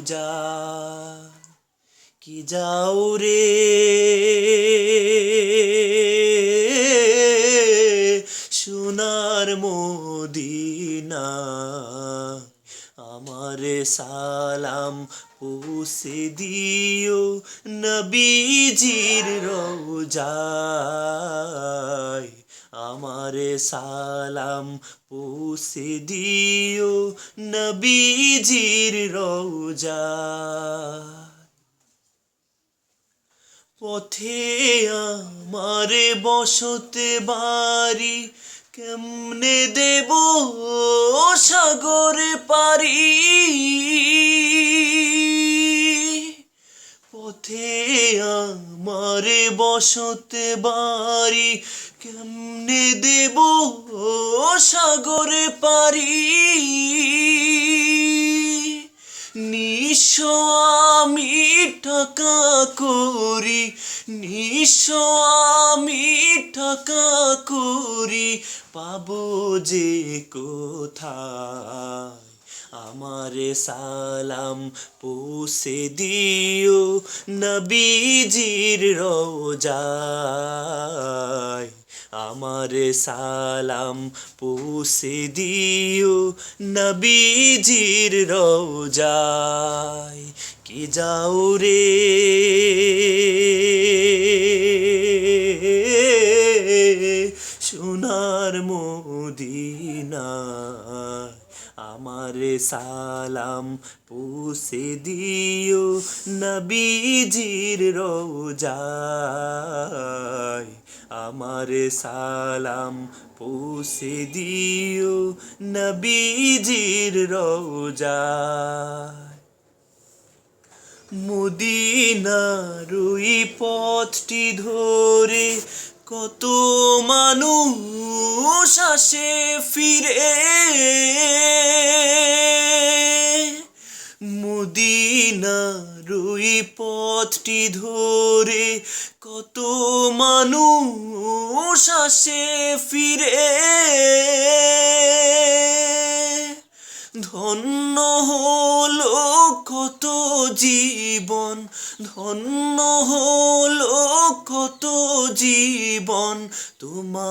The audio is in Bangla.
রোজা কি যাও রে? সোনার মদিনা আমার সালাম পৌঁছে দিও নবীজির রোজায়। আমার সালাম পৌঁছে দিও নবীজির রোজায় পথে আমার বসতে বাড়ি, কেমনে দেব সাগরে পারি পথে আমার বসতে বাড়ি কেমনে দেব সাগরে পারি? নিঃস্ব আমি টাকা করি, নিঃস্ব আমি টাকা করি, পাবো যে কোথায়? আমার সালাম পৌঁছে দিও নবীজির রোজায়। আমার সালাম পৌঁছে দিও নবীজির রোজায়। কি যাও রে? সোনার মদিনা আমার সালাম পুষে দিও নবীজির রোজায়। আমার সালাম পৌঁছে দিও নবীজির রোজায় মদিনার ওই পথটি ধরে কত মানুষ আসে ফিরে। মদিনার ওই পথটি ধরে কত মানুষ আসে ফিরে। ধন্য হলো কত জীবন, ধন্য হলো কত জীবন, তোমার